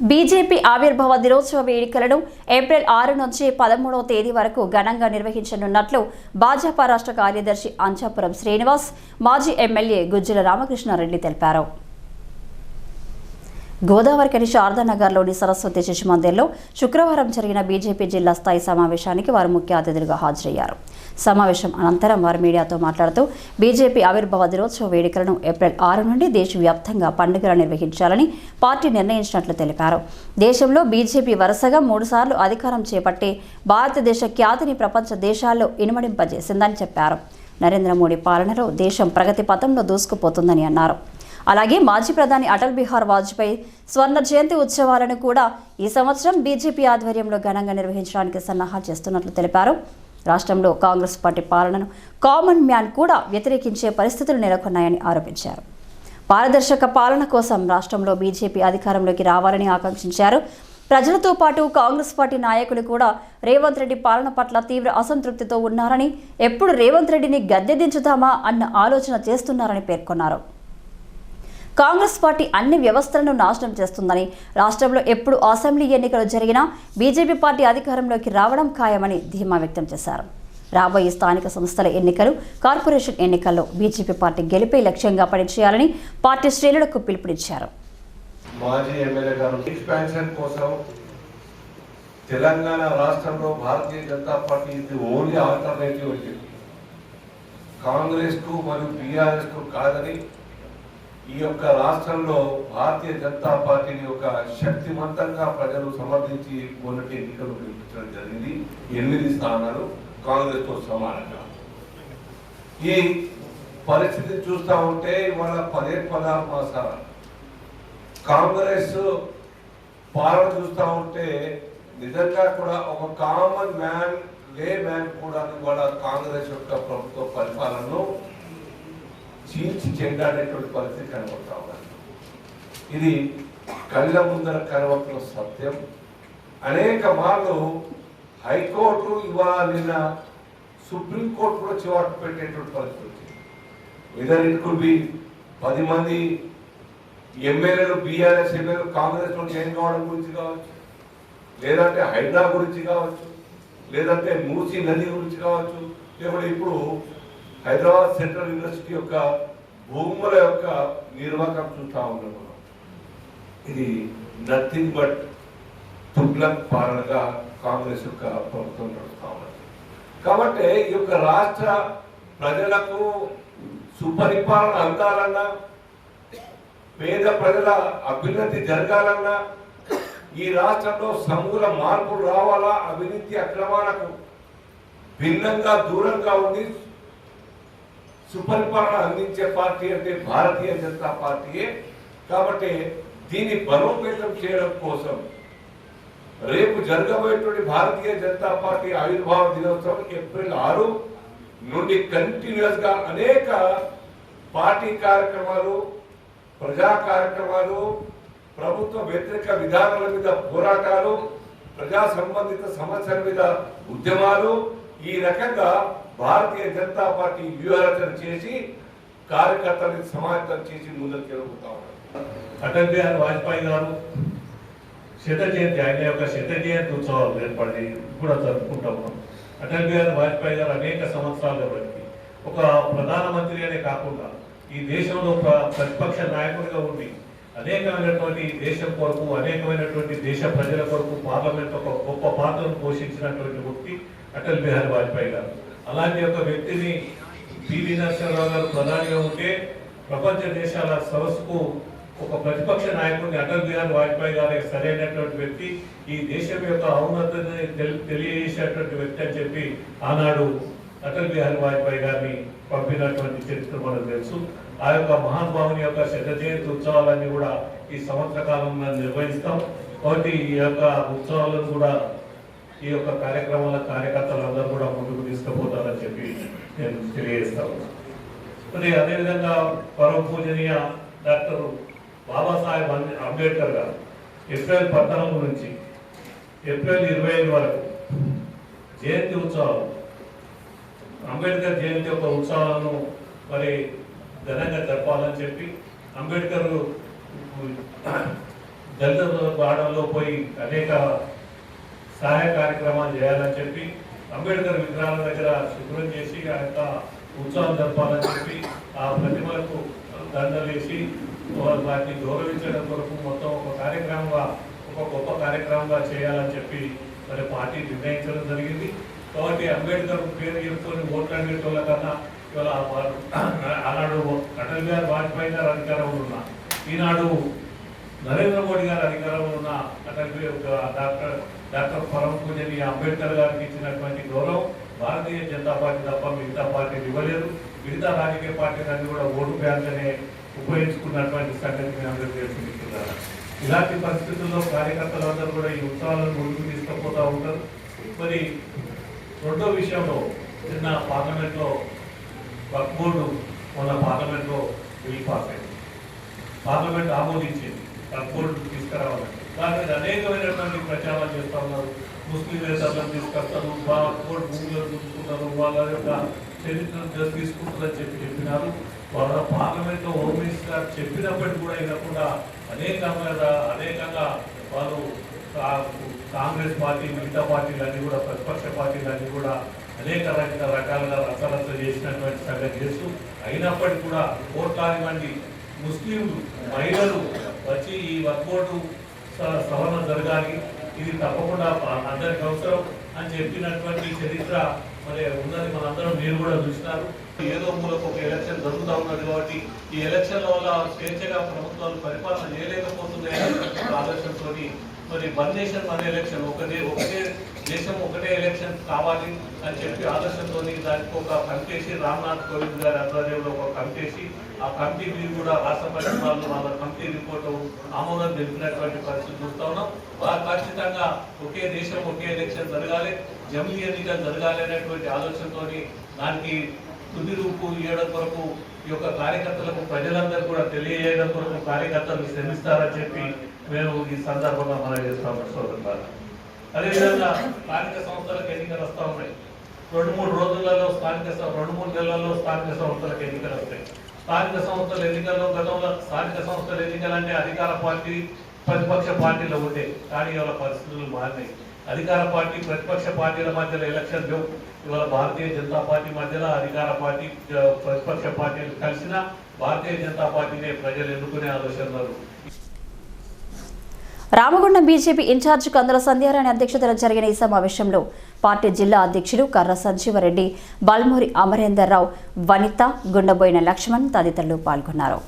BJP ఆవిర్భావ దినోత్సవ వేడుకలను ఏప్రిల్ ఆరు నుంచి పదమూడవ తేదీ వరకు ఘనంగా నిర్వహించనున్నట్లు భాజపా రాష్ట్ర కార్యదర్శి అంచాపురం శ్రీనివాస్ మాజీ ఎమ్మెల్యే గుజ్జల రామకృష్ణారెడ్డి తెలిపారు. గోదావరికని శారదానగర్లోని సరస్వతి శిశు మందిర్లో శుక్రవారం జరిగిన బీజేపీ జిల్లా స్థాయి సమావేశానికి వారు ముఖ్య అతిథులుగా హాజరయ్యారు. సమావేశం అనంతరం వారు మీడియాతో మాట్లాడుతూ బీజేపీ ఆవిర్భావ దినోత్సవ వేడుకలను ఏప్రిల్ ఆరు నుండి దేశవ్యాప్తంగా పండుగలు నిర్వహించాలని పార్టీ నిర్ణయించినట్లు తెలిపారు. దేశంలో బీజేపీ వరుసగా మూడుసార్లు అధికారం చేపట్టి భారతదేశ ఖ్యాతిని ప్రపంచ దేశాల్లో ఇనుమడింపజేసిందని చెప్పారు. నరేంద్ర మోడీ పాలనలో దేశం ప్రగతి పథంలో దూసుకుపోతుందని అన్నారు. అలాగే మాజీ ప్రధాని అటల్ బిహార్ వాజ్పేయి స్వర్ణ జయంతి ఉత్సవాలను కూడా ఈ సంవత్సరం బీజేపీ ఆధ్వర్యంలో ఘనంగా నిర్వహించడానికి సన్నాహాలు చేస్తున్నట్లు తెలిపారు. రాష్ట్రంలో కాంగ్రెస్ పార్టీ పాలనను కామన్ మ్యాన్ కూడా వ్యతిరేకించే పరిస్థితులు నెలకొన్నాయని ఆరోపించారు. పారదర్శక పాలన కోసం రాష్ట్రంలో బీజేపీ అధికారంలోకి రావాలని ఆకాంక్షించారు. ప్రజలతో పాటు కాంగ్రెస్ పార్టీ నాయకులు కూడా రేవంత్ రెడ్డి పాలన పట్ల తీవ్ర అసంతృప్తితో ఉన్నారని ఎప్పుడు రేవంత్ రెడ్డిని గద్దె అన్న ఆలోచన చేస్తున్నారని పేర్కొన్నారు. కాంగ్రెస్ పార్టీ అన్ని వ్యవస్థలను నాశనం చేస్తుందని రాష్ట్రంలో ఎప్పుడు అసెంబ్లీ ఎన్నికలు జరిగినా బీజేపీ పార్టీ అధికారంలోకి రావడం ఖాయమని ధీమా వ్యక్తం చేశారు. రాబోయే స్థానిక సంస్థల ఎన్నికలు కార్పొరేషన్ ఎన్నికల్లో బీజేపీ పార్టీ గెలిపే లక్ష్యంగా పనిచేయాలని పార్టీ శ్రేణులకు పిలుపునిచ్చారు. మాజీ ఎమ్మెల్యే గారు ఎక్స్పాన్షన్ కోసం తెలంగాణ రాష్ట్రంలో భారతీయ జనతా పార్టీ ఇది ఓన్లీ ఆల్టర్నేటివ్ కాంగ్రెస్కు మరియు బీఆర్ఎస్కు కాదని ఈ యొక్క రాష్ట్రంలో భారతీయ జనతా పార్టీని ఒక శక్తివంతంగా ప్రజలు సమర్థించి మొన్నటి ఎన్నికలు గెలిపించడం జరిగింది. ఎనిమిది స్థానాలు కాంగ్రెస్తో సమానంగా. ఈ పరిస్థితి చూస్తా ఉంటే ఇవాళ పదే పదహారు మాసాల కాంగ్రెస్ పాలన చూస్తూ ఉంటే నిజంగా కూడా ఒక కామన్ మ్యాన్ లే మ్యాన్ కూడా కూడా కాంగ్రెస్ యొక్క ప్రభుత్వ పరిపాలనను చీల్చి చెండాడేటువంటి పరిస్థితి కనబడతా ఉన్నది. ఇది కళ్ళ ముందర కనబడుతున్న సత్యం. అనేక మార్లు హైకోర్టు ఇవాళ నిన్న సుప్రీంకోర్టు కూడా చివాటు పెట్టేటువంటి పరిస్థితి వచ్చింది. వెదర్ ఇట్ కుడ్ బి పది మంది ఎమ్మెల్యేలు బీఆర్ఎస్ ఎమ్మెల్యేలు కాంగ్రెస్లో చేంజ్ కావడం గురించి కావచ్చు లేదంటే హైడ్రా గురించి కావచ్చు లేదంటే మూసీ నది గురించి కావచ్చు లేకపోతే ఇప్పుడు హైదరాబాద్ సెంట్రల్ యూనివర్సిటీ యొక్క భూముల యొక్క నిర్వాహకం చూస్తా ఉన్నాం మనం. ఇది నథింగ్ బట్ తుగ్లక్ పాలనగా కాంగ్రెస్ యొక్క ప్రభుత్వం నడుస్తూ ఉన్నది కాబట్టి ఈ యొక్క రాష్ట్ర ప్రజలకు సుపరిపాలన అందాలన్నా పేద ప్రజల అభ్యున్నతి జరగాలన్నా ఈ రాష్ట్రంలో సమూల మార్పులు రావాలా అవినీతి అక్రమాలకు భిన్నంగా దూరంగా ఉండి సుపరిపాలన అందించే పార్టీ అంటే భారతీయ జనతా పార్టీయే. కాబట్టి దీన్ని బలోపేతం చేయడం కోసం రేపు జరగబోయేటువంటి భారతీయ జనతా పార్టీ ఆవిర్భావ దినోత్సవం ఏప్రిల్ ఆరు నుండి కంటిన్యూస్గా అనేక పార్టీ కార్యక్రమాలు ప్రజా కార్యక్రమాలు ప్రభుత్వ వ్యతిరేక విధానాల మీద పోరాటాలు ప్రజా సంబంధిత సమస్యల మీద ఉద్యమాలు ఈ రకంగా భారతీయ జనతా పార్టీ వ్యూహరచన చేసి కార్యకర్తలని సమాయత్తం చేసి ముందుకు జరుగుతా ఉన్నారు. అటల్ బిహారీ వాజ్పేయి గారు శత జయంతి ఆయన యొక్క శత జయంతి ఉత్సవాలు ఏర్పడి కూడా జరుపుకుంటా ఉన్నాం. అటల్ బిహారీ వాజ్పేయి గారు అనేక సంవత్సరాలు బట్టి ఒక ప్రధానమంత్రి అనే కాకుండా ఈ దేశంలో ఒక ప్రతిపక్ష నాయకుడిగా ఉండి అనేకమైనటువంటి దేశం కొరకు అనేకమైనటువంటి దేశ ప్రజల కొరకు పార్లమెంట్ ఒక గొప్ప పాత్రను పోషించినటువంటి వ్యక్తి అటల్ బిహారీ వాజ్పేయి గారు. అలాంటి ఒక వ్యక్తిని పివి నరసింహరావు గారు ప్రధానిగా ఉంటే ప్రపంచ దేశాల సరస్సుకు ఒక ప్రతిపక్ష నాయకుడిని అటల్ బిహారీ వాజ్పేయి గారి సరైనటువంటి వ్యక్తి ఈ దేశం యొక్క ఔన్నతని తెలి- తెలియజేసేటువంటి వ్యక్తి అని చెప్పి ఆనాడు అటల్ బిహారీ వాజ్పేయి గారిని పంపినటువంటి చరిత్ర మనకు తెలుసు. ఆ యొక్క మహానుభావుని యొక్క శత జయంతి ఉత్సవాలన్నీ కూడా ఈ సంవత్సర కాలంలో నిర్వహిస్తాం. కాబట్టి ఈ యొక్క ఉత్సవాలను కూడా ఈ యొక్క కార్యక్రమాల కార్యకర్తలందరూ కూడా ముందుకు తీసుకుపోతారని చెప్పి నేను తెలియజేస్తాను మరి అదేవిధంగా పరమ పూజనీయ డాక్టర్ బాబాసాహెబ్ అంబేద్కర్ గారు ఏప్రిల్ పద్నాలుగు నుంచి ఏప్రిల్ ఇరవై ఐదు వరకు జయంతి ఉత్సవాలు. అంబేద్కర్ జయంతి యొక్క ఉత్సవాలను మరి ఘనంగా జరపాలని చెప్పి అంబేద్కర్ దళిత బాడంలో పోయి అనేక సహాయ కార్యక్రమాలు చేయాలని చెప్పి అంబేద్కర్ విగ్రహాల దగ్గర శుభ్రం చేసి ఆ యొక్క ఉత్సవం జరపాలని చెప్పి ఆ ప్రతిమలకు దండలేసి వాటిని గౌరవించడం కొరకు మొత్తం ఒక కార్యక్రమంగా ఒక గొప్ప కార్యక్రమంగా చేయాలని చెప్పి మరి పార్టీ నిర్ణయించడం జరిగింది. కాబట్టి అంబేద్కర్ పేరు చెప్పుకొని ఓట్లు అడిగేటోళ్ళ కన్నా ఆనాడు అటల్ గారు వాజ్పేయి గారు అధికారంలో ఉన్న ఈనాడు నరేంద్ర మోడీ గారు అధికారంలో ఉన్న అటల్ ఒక డాక్టర్ డాక్టర్ పరమ పూజని అంబేద్కర్ గారికి ఇచ్చినటువంటి గౌరవం భారతీయ జనతా పార్టీ తప్ప మిగతా పార్టీలు ఇవ్వలేదు. మిగతా రాజకీయ పార్టీలన్నీ కూడా ఓటు బ్యాంక్ అనే ఉపయోగించుకున్నటువంటి సంగతి మీ అందరూ తెలుసుకుంటున్నారు ఇలాంటి పరిస్థితుల్లో కార్యకర్తలందరూ కూడా ఈ ఉత్సవాలను ముందుకు తీసుకుపోతూ ఉంటారు. మరి రెండో విషయంలో నిన్న పార్లమెంట్లో వక్ బోర్డు మొన్న పార్లమెంట్లో బిల్ పాస్ అయింది. పార్లమెంట్ ఆమోదించింది. వక్ బోర్డు తీసుకురావాలని దాని మీద అనేకమైనటువంటి ప్రచారాలు చేస్తూ ఉన్నారు. ముస్లిం నేతలను తీసుకొస్తారు. వక్ బోర్డు భూమిలో చూసుకుంటారు. వాళ్ళ యొక్క చరిత్రను తీసుకుంటారని చెప్పి చెప్పినారు. వాళ్ళ పార్లమెంట్లో హోమ్ మినిస్టర్ గారు చెప్పినప్పటికీ కూడా వినకుండా అనేకంగా అనేకంగా వాళ్ళు కాంగ్రెస్ పార్టీ మిగతా పార్టీలన్నీ కూడా ప్రతిపక్ష పార్టీలన్నీ కూడా అనేక రకాల రకాలుగా రచరచ చేసినటువంటి సంగతి చేస్తూ అయినప్పటికీ కూడా కోట్లాది మంది ముస్లింలు మహిళలు వచ్చి ఈ వర్కౌట్ సవరణ జరగాలి. ఇది తప్పకుండా అందరికి అవసరం అని చెప్పినటువంటి చరిత్ర మరి ఉన్నది మనందరం మీరు కూడా చూసినారు. ఏదో మూలకు ఒక ఎలక్షన్ జరుగుతూ ఉన్నది కాబట్టి ఈ ఎలక్షన్ల వల్ల స్వేచ్ఛగా ప్రభుత్వాలు పరిపాలన చేయలేకపోతున్నాయని అనేటువంటి ఆలోచనతో మరి వన్ నేషన్ వన్ ఎలక్షన్ ఒకటే ఒకటే దేశం ఒకటే ఎలక్షన్ కావాలి అని చెప్పి ఆలోచనతో దానికి ఒక కమిటీ రామ్నాథ్ కోవింద్ గారి ఆధ్వర్యంలో ఒక కమిటీ ఆ కమిటీ మీరు కూడా రాష్ట్ర పరిశ్రమలు వాళ్ళ కమిటీ రిపోర్ట్ ఆమోదం తెలిపినటువంటి పరిస్థితి చూస్తా ఉన్నాం. ఖచ్చితంగా ఒకే దేశం ఒకే ఎలక్షన్ జరగాలి. జమిలీ ఎన్నికలు జరగాలి అనేటువంటి ఆలోచనతో దానికి తుది రూపు ఇవ్వడం కొరకు ఈ యొక్క కార్యకర్తలకు ప్రజలందరూ కూడా తెలియజేయడం కొరకు కార్యకర్తలు శ్రమిస్తారని చెప్పి మేము ఈ సందర్భంగా మనం చేస్తాం సోదరు అదేవిధంగా స్థానిక సంస్థలకు ఎన్నికలు వస్తూ ఉన్నాయి. రెండు మూడు రోజులలో స్థానిక రెండు మూడు నెలల్లో స్థానిక సంస్థలకు ఎన్నికలు వస్తాయి. స్థానిక సంస్థల ఎన్నికల్లో గతంలో స్థానిక సంస్థల ఎన్నికలంటే అధికార పార్టీ ప్రతిపక్ష పార్టీలో ఉండే. కానీ ఇవాళ పరిస్థితులు మారినాయి. అధికార పార్టీ ప్రతిపక్ష పార్టీల మధ్యలో ఎలక్షన్ లేవు ఇవాళ భారతీయ జనతా పార్టీ మధ్యలో అధికార పార్టీ ప్రతిపక్ష పార్టీలు కలిసినా భారతీయ జనతా పార్టీనే ప్రజలు ఎన్నుకునే ఆలోచనలు రామగుండం బీజేపీ ఇన్ఛార్జ్ కందుల సంధ్యారాణి అధ్యక్షతన జరిగిన ఈ సమావేశంలో పార్టీ జిల్లా అధ్యక్షులు కర్ర సంజీవరెడ్డి బల్మూరి అమరేందర్ రావు వనిత గుండబోయిన లక్ష్మణ్ తదితరులు పాల్గొన్నారు.